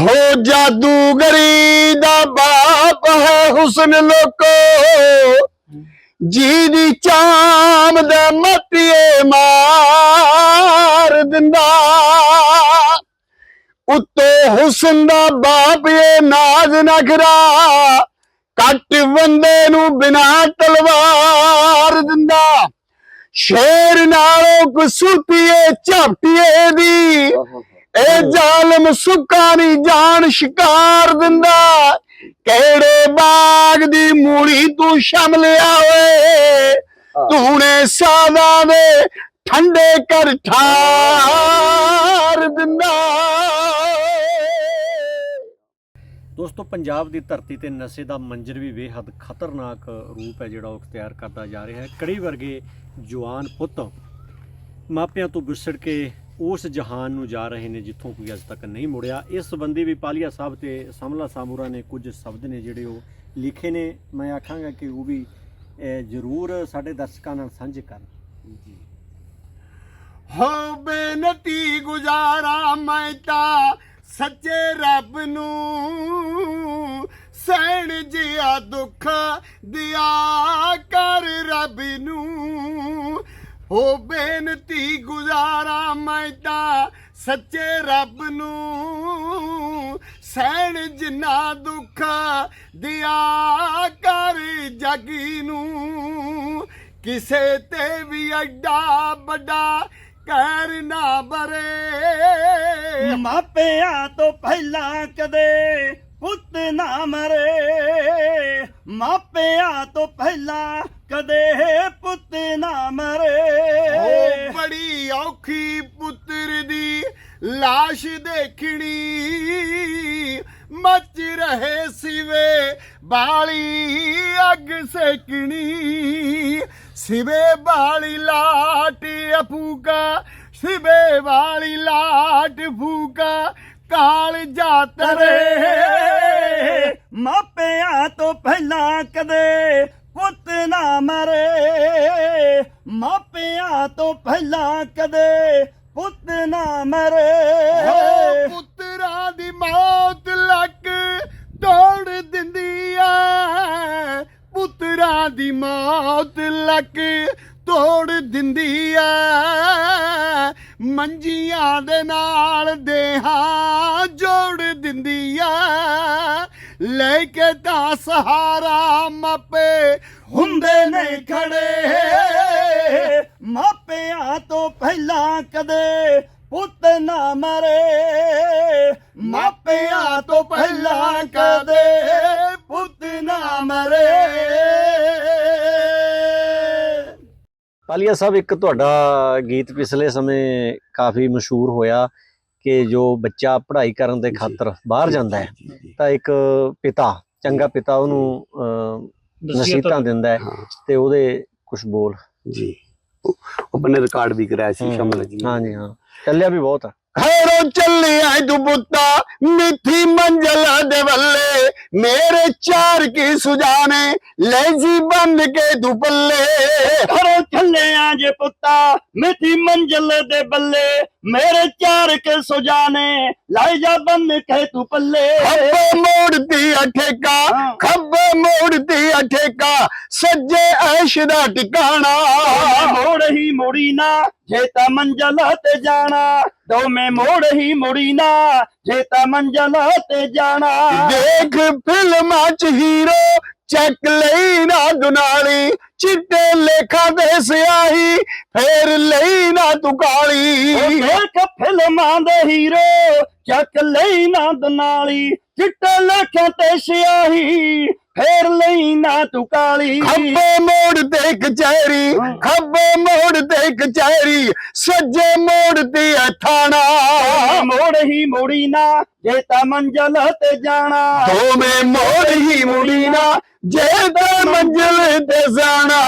ਹੋ ਜਾਦੂਗਰੀ ਦਾ ਬਾਪ ਹੈ ਹੁਸਨ ਲੋਕੋ। ਜੀ ਦੀ ਚਾਮ ਦੇ ਮਤੀਏ ਮਾਰ ਦਿੰਦਾ। ਉੱਤੋਂ ਹੁਸਨ ਦਾ ਬਾਪ ਇਹ ਨਾਜ਼ ਨਖਰਾ ਕੱਟ ਬੰਦੇ ਨੂੰ ਬਿਨਾ ਤਲਵਾਰ ਦਿੰਦਾ। ਸ਼ੇਰ ਨਾਲੋਂ ਕਸੂਤੀਏ ਝਪਟੀਏ ਦੀ ਇਹ ਜ਼ਾਲਮ ਸੁੱਕਾ ਨਹੀਂ ਜਾਨ ਸ਼ਿਕਾਰ ਦਿੰਦਾ। ਕਿਹੜੇ ਬਾਗ ਦੀ ਮੂਲੀ ਤੂੰ ਸ਼ਮਲਿਆ ਓਏ? ਤੂਨੇ ਸਾਦਾ ਦੇ ਠੰਡੇ ਕਰ ਠਾਰ ਦਿੰਦਾ। ਦੋਸਤੋ ਪੰਜਾਬ ਦੀ ਧਰਤੀ ਤੇ ਨਸ਼ੇ ਦਾ ਮੰਜ਼ਰ ਵੀ ਬੇਹੱਦ ਖਤਰਨਾਕ ਰੂਪ ਹੈ ਜਿਹੜਾ ਉਹ ਅਖਤਿਆਰ ਕਰਦਾ ਜਾ ਰਿਹਾ ਹੈ। ਕੜੀ ਵਰਗੇ ਜਵਾਨ ਪੁੱਤ ਮਾਪਿਆਂ ਤੋਂ ਵਿਛੜ ਕੇ ਉਸ ਜਹਾਨ ਨੂੰ ਜਾ ਰਹੇ ਨੇ ਜਿੱਥੋਂ ਕੋਈ ਅਜੇ ਤੱਕ ਨਹੀਂ ਮੁੜਿਆ। ਇਸ ਸੰਬੰਧੀ ਵੀ ਪਾਲੀਆ ਸਾਹਿਬ ਤੇ ਸਮਲਾ ਸਾਮੂਰਾ ਨੇ ਕੁਝ ਸ਼ਬਦ ਨੇ ਜਿਹੜੇ ਉਹ ਲਿਖੇ ਨੇ। ਮੈਂ ਆਖਾਂਗਾ ਕਿ ਉਹ ਵੀ ਜ਼ਰੂਰ ਸਾਡੇ ਦਰਸ਼ਕਾਂ ਨਾਲ ਸਾਂਝੇ ਕਰਨ। ਹੋ ਬੇਨਤੀ ਗੁਜ਼ਾਰਾ ਮੈਂ ਤਾਂ ਸੱਚੇ ਰੱਬ ਨੂੰ, ਸਹਿਣ ਜਿਆ ਦੁੱਖ ਦਿਆ ਕਰ ਰੱਬ ਨੂੰ। ਹੋ ਬੇਨਤੀ ਗੁਜ਼ਾਰਾ ਮੈਂ ਤਾਂ ਸੱਚੇ ਰੱਬ ਨੂੰ। ਸਹਿਣ ਜਿੰਨਾ ਦੁੱਖ ਦਿਆ ਕਰ ਜਗੀ ਨੂੰ। ਕਿਸੇ ਤੇ ਵੀ ਐਡਾ ਵੱਡਾ ਕਹਿਰ ਨਾ ਬਰੇ। ਮਾਪਿਆਂ ਤੋਂ ਪਹਿਲਾਂ ਕਦੇ ਪੁੱਤ ਨਾ ਮਰੇ। ਮਾਪਿਆਂ ਤੋਂ ਪਹਿਲਾਂ ਕਦੇ ਪੁੱਤ ਔਖੀ ਪੁੱਤਰ ਦੀ ਲਾਸ਼ ਦੇਖਣੀ, ਮੱਚ ਰਹੇ ਸਿਵੇ ਬਾਲੀ ਅੱਗ ਸੇਕਣੀ। ਸਿਵੇ ਬਾਲੀ ਲਾਟ ਅਫੂਕਾ, ਸਿਵੇ ਵਾਲੀ ਲਾਟ ਫੂਕਾ, ਕਾਲ ਜਾਤਰੇ ਤਰੇ ਮਾਪਿਆਂ ਤੋਂ ਪਹਿਲਾਂ ਕਦੇ ਪੁੱਤ ਨਾ ਮਰੇ। ਮਾਪਿਆਂ ਤੋਂ ਪਹਿਲਾਂ ਕਦੇ ਪੁੱਤ ਨਾ ਮਰੇ। ਪੁੱਤਰਾਂ ਦੀ ਮੌਤ ਲੱਕ ਤੋੜ ਦਿੰਦੀ ਐ। ਪੁੱਤਰਾਂ ਦੀ ਮੌਤ ਲੱਕ ਤੋੜ ਦਿੰਦੀ ਐ। ਮੰਜੀਆਂ ਦੇ ਨਾਲ ਦੇਹਾਂ ਜੋੜ ਦਿੰਦੀ ਐ। ਲੈ ਕੇ ਤਾਂ ਸਹਾਰਾ ਮਾਪੇ ਹੁੰਦੇ ਨੇ ਖੜੇ। ਮਾਪਿਆਂ ਤੋਂ ਪਹਿਲਾਂ ਕਦੇ ਪੁੱਤ ਨਾ ਮਰੇ। ਮਾਪਿਆਂ ਤੋਂ ਪਹਿਲਾਂ ਕਦੇ ਪੁੱਤ ਨਾ ਮਰੇ। ਪਾਲੀਆ ਸਾਹਿਬ ਇੱਕ ਤੁਹਾਡਾ ਗੀਤ ਪਿਛਲੇ ਸਮੇਂ ਕਾਫੀ ਮਸ਼ਹੂਰ ਹੋਇਆ ਕਿ ਜੋ ਬੱਚਾ ਪੜ੍ਹਾਈ ਕਰਨ ਦੇ ਖਾਤਰ ਬਾਹਰ ਜਾਂਦਾ ਹੈ ਤਾਂ ਇੱਕ ਪਿਤਾ ਚੰਗਾ ਪਿਤਾ ਉਹਨੂੰ ਅਹ, ਨਸੀਹਤਾਂ ਦਿੰਦਾ ਹਾਂ ਤੇ ਉਹਦੇ ਕੁਝ ਬੋਲ। ਜੀ। ਉਹ ਉਹ ਬੰਨੇ ਰਿਕਾਰਡ ਵੀ ਕਰਾਇਆ ਸੀ ਸ਼ਮਲ ਜੀ ਹਾਂਜੀ ਹਾਂ ਚੱਲਿਆ ਵੀ ਬਹੁਤ ਆ। ਹੈਰੋ ਚੱਲਿਆ ਦੁਬੁੱਤਾ ਮਿੱਠੀ ਮੰਜ਼ਲ ਦੇ ਵੱਲੇ। ਮੇਰੇ ਚਾਰ ਕੀ ਸੁਜਾਨੇ ਲੈ ਜੀ ਬੰਨ ਕੇ ਦੁਪੱਲੇ। ਘਰੋਂ ਚੱਲਿਆ ਜੇ ਪੁੱਤਾ ਮਿੱਠੀ ਮੰਜ਼ਲ ਦੇ ਬੱਲੇ ਮੇਰੇ ਚਾਰ ਕੇ ਸੁਜਾਨੇ ਲਾਈ ਜਾ ਬੰਨ ਕੇ ਤੂੰ ਪੱਲੇ। ਖੱਬੇ ਮੋੜਦੀ ਅਠੇਕਾ ਹਾਂ। ਖੱਬੇ ਮੋੜਦੀ ਅਠੇਕਾ ਸੱਜੇ ਐਸ਼ ਦਾ ਟਿਕਾਣਾ। ਮੋੜ ਹੀ ਮੋੜੀ ਨਾ ਜੇ ਤਾਂ ਮੰਜ਼ਲ ਤੇ ਜਾਣਾ। ਦੋਵੇਂ ਮੋੜ ਹੀ ਮੋੜੀ ਨਾ ਜੇ ਤਾਂ ਮੰਜ਼ਲ ਤੇ ਜਾਣਾ। ਦੇਖ ਫਿਲਮਾਂ ਚ ਹੀਰੋ ਚੱਕ ਲਈ ਨਾ ਦੁਨਾਲੀ ਚਿੱਟੇ ਲੇਖਾ ਦੇ ਸਿਆਹੀ, ਫੇਰ ਲਈ ਨਾ ਤੂੰ ਕਾਲੀ। ਦੇਖ ਫਿਲਮਾਂ ਦੇ ਹੀਰੋ, ਚੱਕ ਲਈ ਨਾ ਦਨਾਲੀ ਚਿੱਟੇ ਲੇਖਾਂ ਤੇ ਸਿਆਹੀ ਫੇਰ ਲਈ ਨਾ ਤੂੰ ਕਾਲੀ। ਖੱਬੇ ਮੋੜ ਤੇ ਕਚਹਿਰੀ ਖੱਬੇ ਮੋੜ ਤੇ ਕਚਹਿਰੀ ਸੱਜੇ ਮੋੜ ਤੇ ਥਾਣਾ ਮੋੜ ਹੀ ਮੋੜੀ ਨਾ ਜੇ ਤਾਂ ਮੰਜ਼ਲ ਤੇ ਜਾਣਾ। ਦੋਵੇਂ ਮੋੜ ਹੀ ਮੁੜੀ ਨਾ ਜੇ ਤੇ ਮੰਜ਼ਿਲ ਤੇ ਜਾਣਾ।